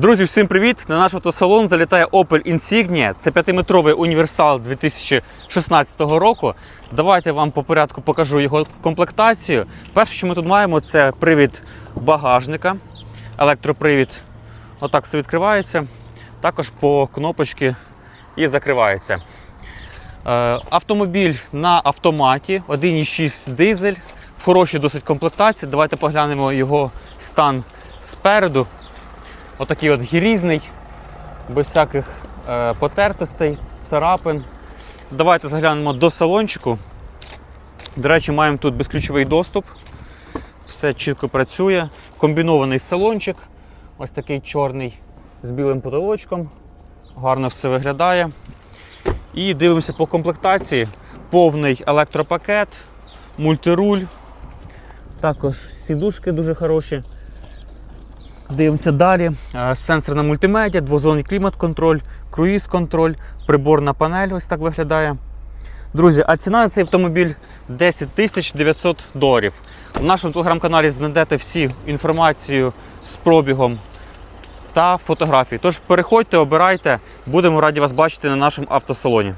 Друзі, всім привіт! На наш автосалон залітає Opel Insignia. Це 5-метровий універсал 2016 року. Давайте вам по порядку покажу його комплектацію. Перше, що ми тут маємо, це привід багажника, електропривід. Отак все відкривається. Також по кнопочці і закривається. Е, Автомобіль на автоматі, 1,6 дизель, в хорошій досить комплектації. Давайте поглянемо його стан спереду. Отакий от грізний, без всяких е, потертостей, царапин. Давайте заглянемо до салончику. До речі, маємо тут безключовий доступ. Все чітко працює. Комбінований салончик. Ось такий чорний з білим потолочком. Гарно все виглядає. І дивимося по комплектації. Повний електропакет, мультируль. Також сідушки дуже хороші. Дивимося далі. Е, Сенсорна мультимедіа, двозонний клімат-контроль, круїз-контроль, приборна панель ось так виглядає. Друзі, а ціна на цей автомобіль 10 тисяч 900 доларів. У нашому телеграм-каналі знайдете всю інформацію з пробігом та фотографії. Тож переходьте, обирайте, будемо раді вас бачити на нашому автосалоні.